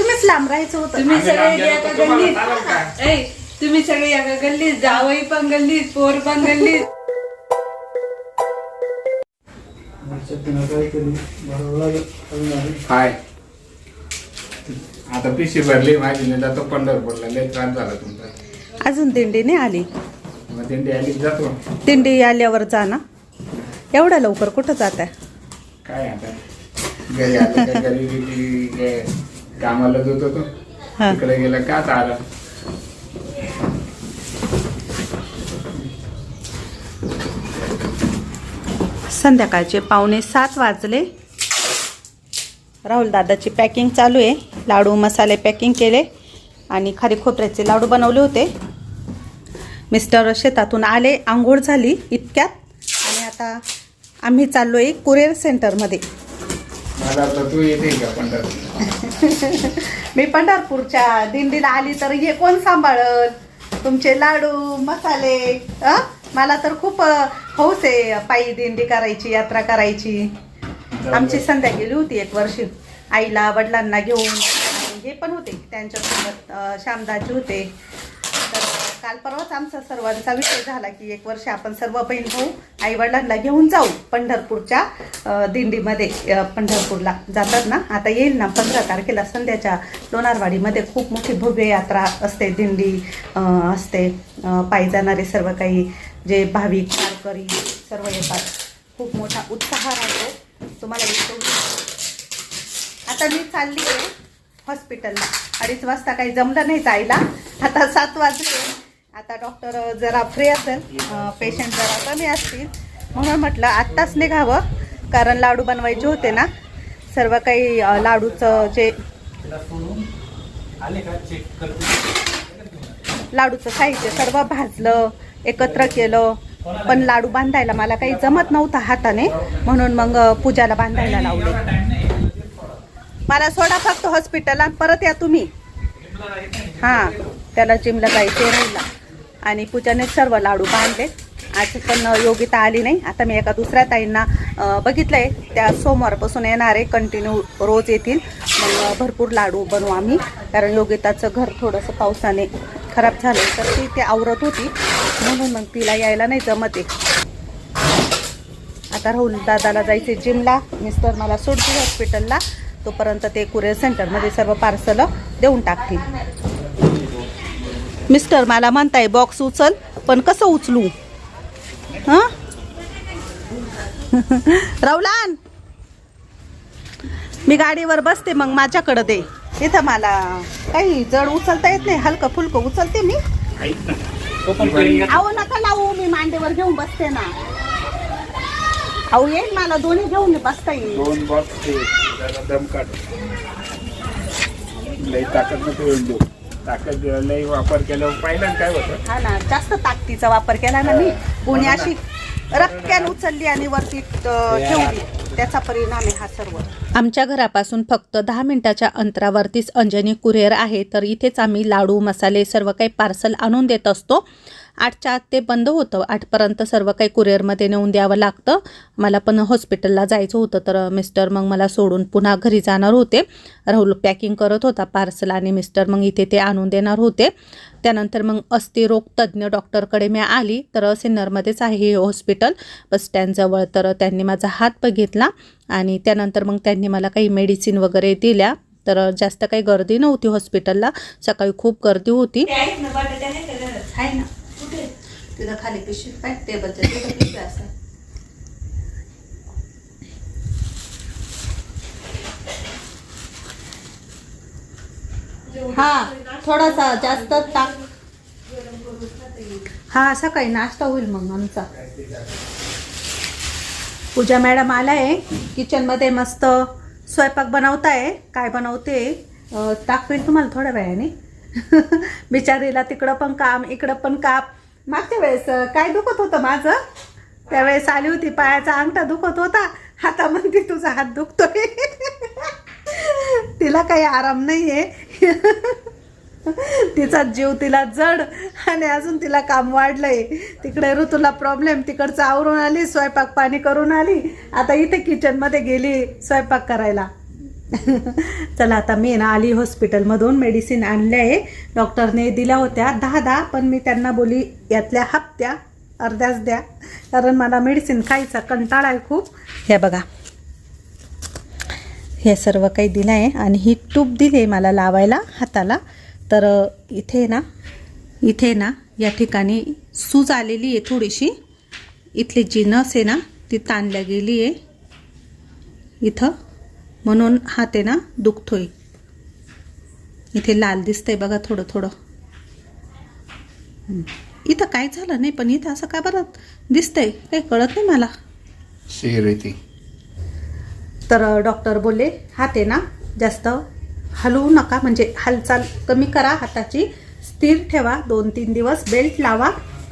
तुम्हीच लांब राहायचं होतं. तुम्ही सगळे एका गल्लीत? ऐ, तुम्ही सगळे एका गल्लीत जावई पण गल्लीत पोर पण गल्लीत. हाय. आता पिशी भरली माझी नाही जातो पंढरपूरला लय त्रास झाला तुमचा. अजून दिंडी नाही आली? मग दिंडी आली की जातो. दिंडी आल्यावर जा ना. एवढ्या लवकर कुठं जात आहे काय आता? घरी आलं का घरी गेली कामाला जात होतो. हा. तिकडे गेलं का आला? संध्याकाळचे पावणे सात वाजले. राहुल दादाची पॅकिंग चालू आहे. लाडू मसाले पॅकिंग केले आणि खारी खोबऱ्याचे लाडू बनवले होते. मिस्टर शेतातून आले आंघोळ झाली इतक्यात. आणि आता आम्ही चाललो आहे कुरिअर सेंटरमध्ये. मला आता तू येते का पंढरपूर मी पंढरपूरच्या दिंडीला आली तर हे कोण सांभाळल? तुमचे लाडू मसाले अ? मला तर खूप हौस आहे पायी दिंडी करायची यात्रा करायची. आमची संध्या गेली होती एक वर्षी. आईला वडिलांना घेऊन. हे पण होते त्यांच्यासोबत श्यामदाजी होते. तर काल परवाच आमचा सर्वांचा विषय झाला की एक वर्ष आपण सर्व बहीण भाऊ आई वडिलांना घेऊन जाऊ पंढरपूरच्या दिंडीमध्ये. पंढरपूरला जातात ना? आता येईल ना? पंधरा तारखेला संध्याच्या लोणारवाडीमध्ये खूप मोठी भव्य यात्रा असते. दिंडी असते. पायी जाणारे सर्व काही जे भाविक वारकरी सर्व येतात. खूप मोठा उत्साह राहतो. तुम्हाला विषय आता मी चालली आहे हॉस्पिटलला. अडीच वाजता काही जमलं नाही जायला. आता सात वाजले. आता डॉक्टर जरा फ्री असेल पेशंट जरा कमी असतील. म्हणून म्हटलं आत्ताच निघावं कारण लाडू बनवायचे होते ना. सर्व काही लाडूचं जे लाडूचं साहित्य सर्व भाजलं एकत्र केलं. पण लाडू बांधायला मला काही जमत नव्हता हाताने. म्हणून मग पूजाला बांधायला लावले. मला सोडा फक्त हॉस्पिटलला परत या तुम्ही. हां त्याला जिमला जायचे राहिला. आणि पूजाने सर्व लाडू बांधले. आज पण योगिता आली नाही. आता मी एका दुसऱ्या ताईंना बघितलं बघितलंय. त्या सोमवारपासून येणार आहे. कंटिन्यू रोज येतील. मग भरपूर लाडू बनवू आम्ही. कारण योगिताचं घर थोडंसं पावसाने खराब झालं तर ती ते आवरत होती. म्हणून मग तिला यायला नाही जमत आहे. आता राहुल दादाला जायचे जिमला. मिस्टर मला सोडतील हॉस्पिटलला. तोपर्यंत ते कुरिअर सेंटरमध्ये सर्व पार्सल देऊन टाकतील. मिस्टर मला म्हणताय बॉक्स उचल पण कसं उचलू? हां? राहुलान मी गाडीवर बसते मग माझ्याकडं दे. इथं मला काही जड उचलता येत नाही हलकं फुलकं उचलते मी. ऐक ना अहो नका लावू मी मांडीवर घेऊन बसते ना. अहो येईल मला दोन्ही घेऊन बसता येईल. दोन ताकद लई वापर केल्यावर पाहिलं काय होतं? हा ना जास्त ताकदीचा वापर केला ना मी. कोणी अशी रक्क्यान उचलली आणि वरती अ, ठेवली. त्याचा परिणाम आहे हा सर्व. आमच्या घरापासून फक्त दहा मिनिटाच्या अंतरावरतीच अंजनी कुरिअर आहे. तर इथेच आम्ही लाडू मसाले सर्व काही पार्सल आणून देत असतो. आठच्या आत ते बंद होतं. आठपर्यंत सर्व काही कुरिअरमध्ये नेऊन द्यावं लागतं. मला पण हॉस्पिटलला जायचं होतं तर मिस्टर मग मला सोडून पुन्हा घरी जाणार होते. राहुल पॅकिंग करत होता पार्सल आणि मिस्टर मग इथे ते आणून देणार होते. त्यानंतर मग अस्थिरोग तज्ज्ञ डॉक्टरकडे मी आली तर सिन्नरमध्येच आहे हे हॉस्पिटल बस स्टँडजवळ तर त्यांनी माझा हात बघितला आणि त्यानंतर मग त्यांनी मला काही मेडिसिन वगैरे दिल्या. तर जास्त काही गर्दी नव्हती हॉस्पिटलला सकाळी खूप गर्दी होती. आहे ना? तिथं खाली पिशवी पॅक टेबलच्या तिथं पिशवी असं. हा थोडासा जास्त टाक. हा सकाळी नाश्ता होईल मग आमचा. पूजा मॅडम आलाय किचनमध्ये मस्त स्वयंपाक बनवताय काय बनवते अं, दाखवेल तुम्हाला थोड्या वेळाने. बिचारीला तिकडं पण काम इकडं पण काप मागच्या वेळेस काय दुखत होतं माझं? त्यावेळेस आली होती पायाचा अंगठा दुखत होता. आता म्हणते तुझा हात दुखतोय. तिला काही आराम नाही आहे तिचा जीव तिला जड आणि अजून तिला काम वाढलंय. तिकडे ऋतूला प्रॉब्लेम तिकडचं आवरून आली स्वयंपाक पाणी करून आली. आता इथे किचनमध्ये गेली स्वयंपाक करायला. चला आता मी ना आली हॉस्पिटलमधून मेडिसिन आणल्या. आहे डॉक्टरने दिल्या होत्या दहा दहा पण मी त्यांना बोली यातल्या हप्त्या अर्ध्याच द्या. कारण मला मेडिसिन खायचा कंटाळा आहे खूप. ह्या बघा. हे सर्व काही दिलं आहे आणि ही टूप दिली आहे मला लावायला हाताला. तर इथे ना इथे ना या ठिकाणी सूज आलेली आहे थोडीशी. इथली जी नस आहे ना ती ताणल्या गेली आहे. इथं. म्हणून हात आहे ना दुखतोय. इथे लाल दिसतंय बघा थोडं थोडं. इथं काय झालं नाही पण इथं असं का बरं दिसतंय? काही कळत नाही मला. तर डॉक्टर बोलले हात आहे ना जास्त हलवू नका म्हणजे हालचाल कमी करा हाताची स्थिर ठेवा दोन तीन दिवस बेल्ट लावा.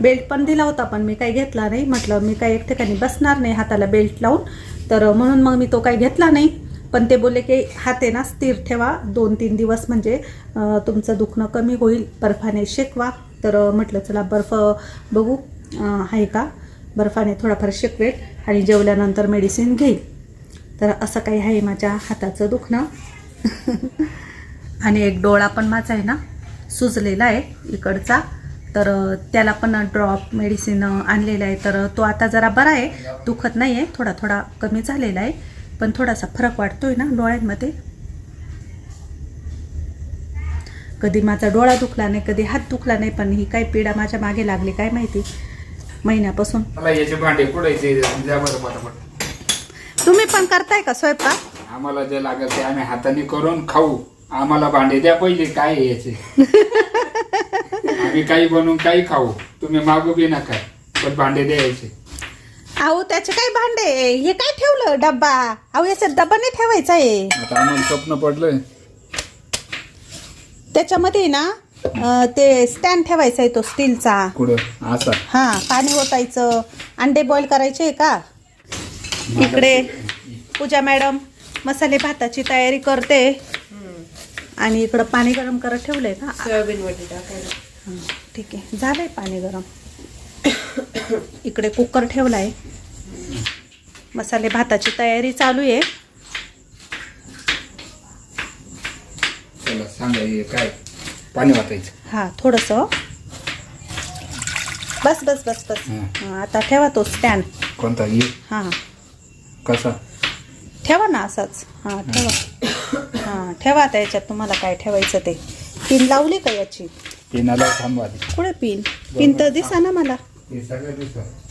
बेल्ट पण दिला होता पण मी काही घेतला नाही. म्हटलं मी काही एक ठिकाणी बसणार नाही हाताला बेल्ट लावून. तर म्हणून मग मी तो काही घेतला नाही. पण ते बोलले की हात आहे ना स्थिर ठेवा दोन तीन दिवस म्हणजे तुमचं दुखणं कमी होईल बर्फाने शेकवा. तर म्हटलं चला बर्फ बघू आहे का? बर्फाने थोडाफार शेकवेल आणि जेवल्यानंतर मेडिसिन घेईल. तर असं काही आहे माझ्या हाताचं दुखणं. आणि एक डोळा पण माझा आहे ना सुजलेला आहे इकडचा. तर त्याला पण ड्रॉप मेडिसिन आणलेला आहे. तर तो आता जरा बरा आहे दुखत नाही आहे थोडा थोडा कमी झालेला आहे. पण थोडासा फरक वाटतोय ना डोळ्यांमध्ये? कधी माझा डोळा दुखला नाही कधी हात दुखला नाही पण ही काय पीडा माझ्या मागे लागली काय माहिती? महिन्यापासून. तुम्ही पण करताय का स्वयंपाक? आम्हाला जे लागत ते आम्ही हाताने करून खाऊ. आम्हाला भांडे द्या पहिले काय याचे? आम्ही काही बनवून काही खाऊ. तुम्ही मागू बी नका पण भांडे द्यायचे अहो त्याचे काय भांडे? हे काय ठेवलं? डब्बा? अहो याच्यात डब्बा नाही ठेवायचा आहे. आता आम्हाला स्वप्न पडलंय. त्याच्यामध्ये ना अं, ते स्टँड ठेवायचा आहे तो स्टीलचा. कुठं? असा. हा पाणी ओतायचं. अंडे बॉईल करायचे का? इकडे पूजा मॅडम मसाले भाताची तयारी करते. आणि इकडं पाणी गरम करत ठेवलंय का? सोयाबीन वडी टाकायला. हं, ठीक आहे. झालंय पाणी गरम. इकडे कुकर ठेवलाय. मसाले भाताची तयारी चालू आहे. हे काय? पाणी वाटायचं. हा थोडस. बस बस बस बस. हा, आता ठेवा तो स्टँड कोणता? ये हा कसा? ठेवा ना असाच. हा ठेवा. हा ठेवा आता याच्यात तुम्हाला काय ठेवायचं ते. पिन लावली का याची? पिनाला थांबवा आधी. कुठे पिन? पिन तर दिसा ना मला. हे सगळं दिसत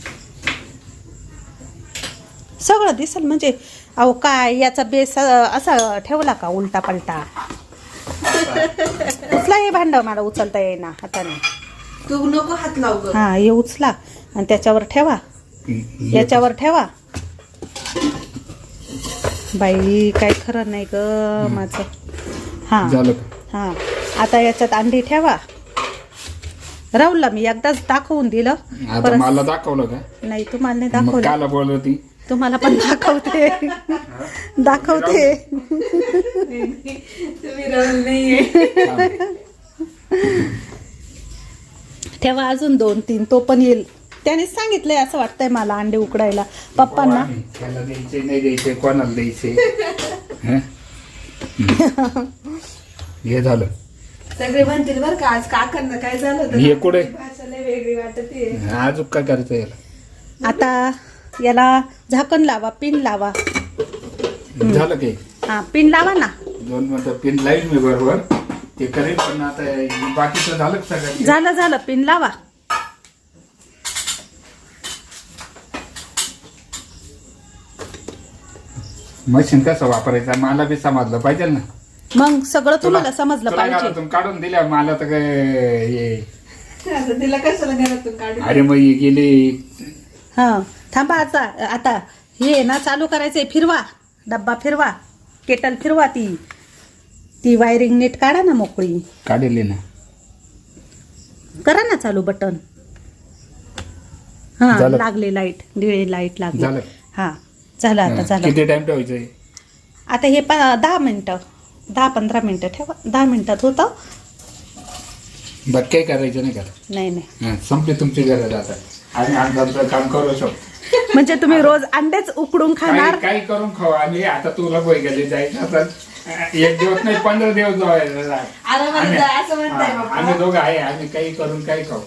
सगळं दिसल म्हणजे अहो काय याचा बेस असा ठेवला का उलटा पलटा उचला हे भांड मला उचलता येईना हाताने. तू नको हात लाव हा हे उचला. आणि त्याच्यावर ठेवा. याच्यावर ठेवा. बाई काय खरं नाही ग माझं. हा. हा. आता याच्यात अंडी ठेवा. राहुलला मी एकदाच दाखवून दिलं. मला दाखवलं का? नाही तुम्हाला नाही दाखवलं. तुम्हाला पण दाखवते. दाखवते. तुम्ही राहुल नाहीये. ठेवा अजून दोन तीन तो पण येईल. त्याने सांगितलंय असं वाटतंय मला अंडे उकडायला. पप्पांना. त्याला द्यायचे नाही द्यायचे कोणाला द्यायचे? हं? झालं. सगळे म्हणतील बरं का आज काकांना काय झालं हे कुठे? वेगळी वाटते अजून काय करायचं याला? आता याला झाकण लावा पिन लावा. झालं की? हा पिन लावा ना. दोन मिनिटं पिन लाईन मी बरोबर. ते करेल पण आता बाकीचं झालं का सगळं? झालं झालं पिन लावा. मशीन कसं वापरायचं? मला बी समजलं पाहिजे ना. मग सगळं तुम्हाला समजलं तुला पाहिजे. घरातून काढून दिल्या मला तर काय हे आता तिला कशाला घरातून काढू? अरे मग हे गेली हा थांबा आता आता हे ना चालू करायचंय फिरवा डब्बा फिरवा केटल फिरवा ती. ती वायरिंग नीट काढा ना मोकळी. काढली ना. करा ना चालू बटन. हा झालं. लागले लाइट निळे लाइट लागले. झालं. हा झालं आता झालं. किती टाइम ठेवायचं आता हे प दहा मिनटं दहा पंधरा मिनटं ठेवा दहा मिनिटात होतं. बाकी काही करायचं नाही का? नाही नाही. हं, संपली तुमची गरज आता. आम्ही अंदाजचं काम करू शकतो. म्हणजे तुम्ही रोज अंडेच उकडून खाणार? काही काही करून खाऊ. आम्ही आता तुला गेले जायचं आता एक दिवस नाही पंधरा दिवस आम्ही असं म्हणताय हा, दोघं आहे आम्ही काही करून काही खाऊ.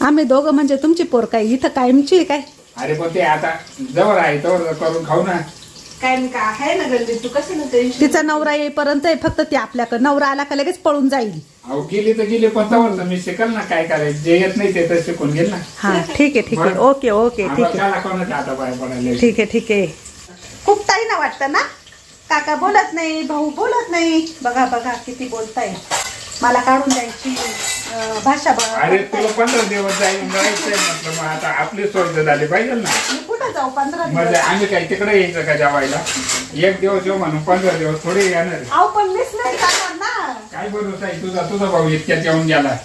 आम्ही दोघं म्हणजे तुमची पोर काय? इथं कायमची आहे काय? अरे पण ते आता जवळ आहे तवर करून खाऊ ना. काय नाही का? आहे ना गल्ली तू कसं ना टेन्शन तिचा नवरा येईपर्यंत आहे फक्त ती आपल्याकडे. नवरा आला का लगेच पळून जाईल. अहो गेली तर गेली मी शिकल ना काय करायचं. जे येत नाही ते तर शिकून घेईल ना. हा ठीक आहे ठीक आहे. ओके ओके ठीक आहे. आता पडायला ठीक आहे ठीक आहे. खूप ताई ना वाटतं ना? काका बोलत नाही भाऊ बोलत नाही. बघा बघा किती बोलताय. मला काढून द्यायची अं, भाषा बघा अरे तुला पंधरा दिवस जाईल जायचंय म्हटलं मग आता आपली सोय तर झाली पाहिजे ना. कुठं जाऊ पंधरा म्हणजे दिवस आम्ही काय तिकडे यायचं का जेवायला? एक दिवस येऊ म्हणून पंधरा दिवस थोडे येणार. आहे. अहो पण मीच नाही जाणार ना. काय भरोसा आहे तुझा तुझा भाऊ इतक्यात येऊन गेला.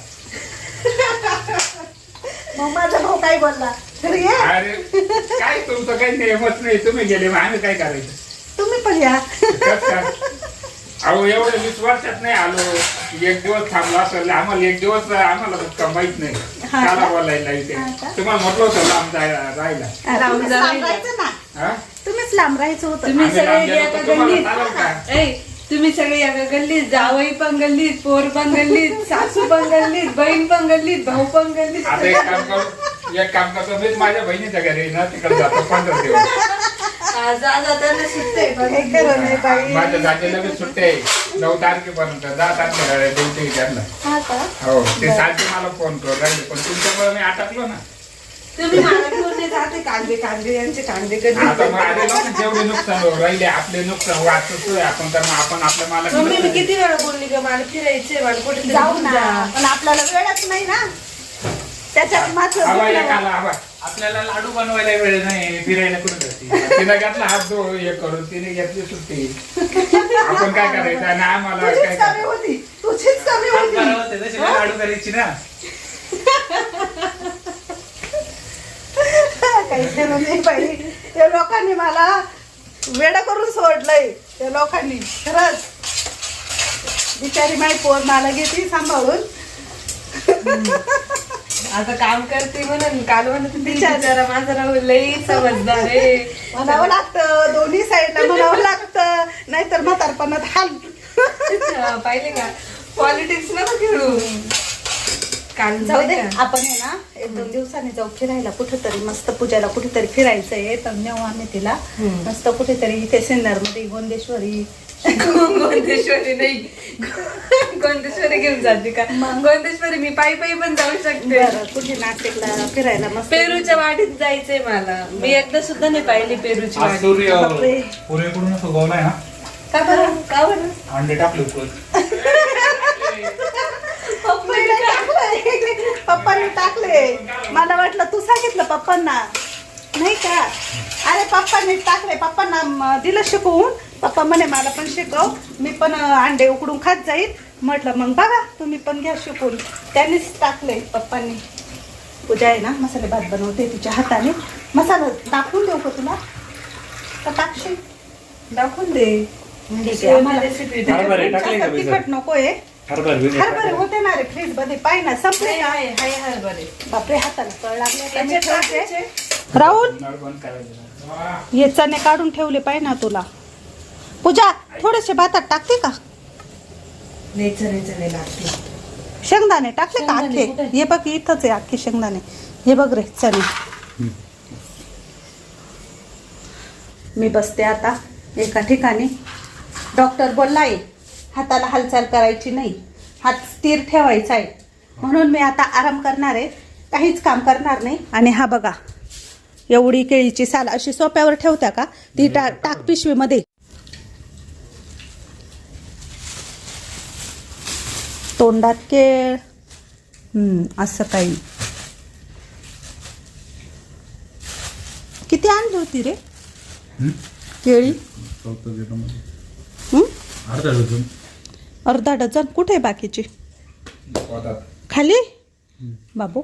मग माझा भाऊ काय बोलला? तर ये. अरे काय तुमचं काही नियमच नाही. तुम्ही गेले मग आम्ही काय करायचं? तुम्ही पण या. कसं? काय? अहो एवढे वीस वर्षात नाही आलो एक दिवस थांबलो असेल आम्हाला एक दिवस आम्हाला फक्त माहीत नाही हा का? त्याला बोलायला इथे हा का? तुम्हाला म्हटलं होतं लांब जायला राहायला तुम्हीच लांब बाई. राहायचं ना हा? तुम्हीच लांब राहायचं होतं तुम्ही आम्ही सगळे लांब गेलो एका तर तुम्हाला गल्लीत चालेल का? ऐ, तुम्ही सगळे एका गल्लीत जावई पण गल्लीत पोर पण गल्लीत सासू पण गल्लीत बहीण पण गल्लीत भाऊ पण गल्लीत आता एक काम करू एक काम करतो मीच माझ्या बहिणीच्या घरी ना तिकडे जातो पंधरा दिवस माझ्या दादीला बी सुट्टी आहे नऊ तारखेपर्यंत दहा तारखेला ड्युटी त्यांना. हा का? हो ते सारखे मला फोन करू राहिले पण तुमच्यामुळे मी अटकलो ना. कांदे कांदे यांचे कांदे कधी आता मग आले ना जेवढे नुकसान होऊ राहिले आपले नुकसान वाचतोय आपण तर मग आपण आपल्या मम्मी मी मालक किती वेळा बोलली का मला फिरायचंय मला कुठे जाऊ ना पण आपल्याला वेळच नाही ना. त्याच्यात माझं आपल्याला लाडू बनवायला वेळ नाही फिरायला कुठं जाते? तिने घेतला हात दो हे करून तिने घेतली सुट्टी. आपण काय करायचं? आणि आम्हाला काय तुझीच कमी करायचं? होती. तुझीच कमी होती लाडू करायची ना. काही नाही बाई. त्या लोकांनी मला वेड करून सोडलंय. त्या लोकांनी. खरंच. बिचारी माई पोर मला घेते सांभाळून. आता काम करते म्हणून काल म्हणत बिचारी. जरा माझा राहू लई समजदार आहे म्हणावं लागतं दोन्ही साईडला म्हणावं लागतं नाहीतर म्हातारपणात हाल पाहिले का पॉलिटिक्स नको खेळू काल जाऊ दे? आपण आहे ना एक दोन दिवसांनी जाऊ फिरायला कुठेतरी मस्त पूजाला कुठेतरी फिरायचंय तर नेऊ आम्ही तिला. मस्त कुठेतरी इथे सिन्नरमध्ये गोंदेश्वरी गोंदेश्वरी नाही. गोंदेश्वरी घेऊन जाते का? गोंदेश्वरी मी पायी पायी पण जाऊ शकते. बरं कुठे नाशिकला फिरायला मस्त पेरूच्या वाडीत जायचंय मला. मी एकदा सुद्धा नाही पाहिली पेरूची आज वाडी. सूर्य बापरे. पूर्वेकडूनच उगवलाय ना? का बरं? का बरं? अंडे टाकले उकळत पप्पाने टाकलंय. पप्पाने टाकले मला वाटलं तू सांगितलं पप्पांना. नाही का? अरे पप्पाने टाकले पप्पांना म, दिलं शिकवून. पप्पा म्हणे मला पण शिकव मी पण अंडे उकडून खात जाईल. म्हटलं मग बघा तुम्ही पण घ्या शिकून. त्यांनीच टाकले पप्पांनी. पूजा आहे ना मसाले भात बनवते तिच्या हाताने. मसाला दाखवून देऊ का तुला? का टाकशील? दाखवून दे. आहे? तिखट नकोय. हरभर हरभरे होते ना रे फ्रीजमध्ये पाय ना संपले बापरे हाताला कळ लागले? राहुल. हे चणे काढून ठेवले पाहिजे ना तुला. पूजा थोडेसे भातात टाकते का? चणे लागते. शेंगदाणे टाकले का शेंगदाणे अख्खे कुठे? हे बघ इथंच आहे अख्खे शेंगदाणे. हे बघ रे चणे. मी बसते आता एका ठिकाणी. डॉक्टर बोललाय हाताला हालचाल करायची नाही. हात स्थिर ठेवायचा आहे. म्हणून मी आता आराम करणार आहे. काहीच काम करणार नाही. आणि हा बघा एवढी केळीची साल अशी सोप्यावर ठेवत्या का? ती टा टाक पिशवीमध्ये. तोंडात केळ. हम्म, असं काही. किती आणली होती रे? केळी? अर्धा डझन. कुठे आहे बाकीची. खाली? बाबू.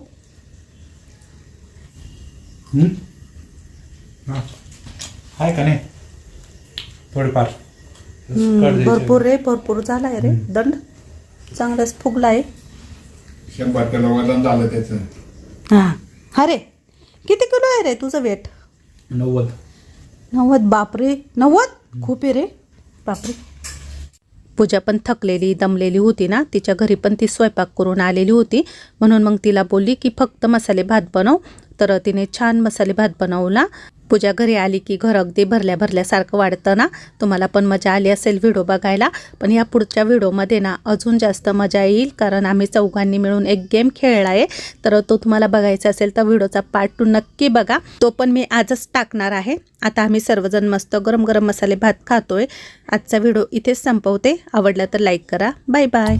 आहे का नाही? थोडेफार. भरपूर रे भरपूर झालाय रे. दंड. चांगलाच फुगला आहे शंभर किलो वजन झालं त्याचं. हा. अरे किती किलो आहे रे तुझं वेट? नव्वद. नव्वद? बापरे. नव्वद? खूप आहे रे. बापरे. पूजा पण थकलेली दमलेली होती ना. तिच्या घरी पण ती स्वयंपाक करून आलेली होती. म्हणून मग तिला बोलली की फक्त मसाले भात बनव. तर तिने छान मसाले भात बनवला. पूजा घरी आली की घर अगदी भरल्या भरल्यासारखं वाटतं ना? तुम्हाला पण मजा आली असेल व्हिडिओ बघायला. पण या पुढच्या व्हिडिओमध्ये ना अजून जास्त मजा येईल कारण आम्ही चौघांनी मिळून एक गेम खेळला आहे. तर तो तुम्हाला बघायचा असेल तर व्हिडिओचा पार्ट टू नक्की बघा. तो पण मी आजच टाकणार आहे. आता आम्ही सर्वजण मस्त गरम गरम मसाले भात खातोय. आजचा व्हिडिओ इथेच संपवते. आवडला तर लाईक करा. Bye bye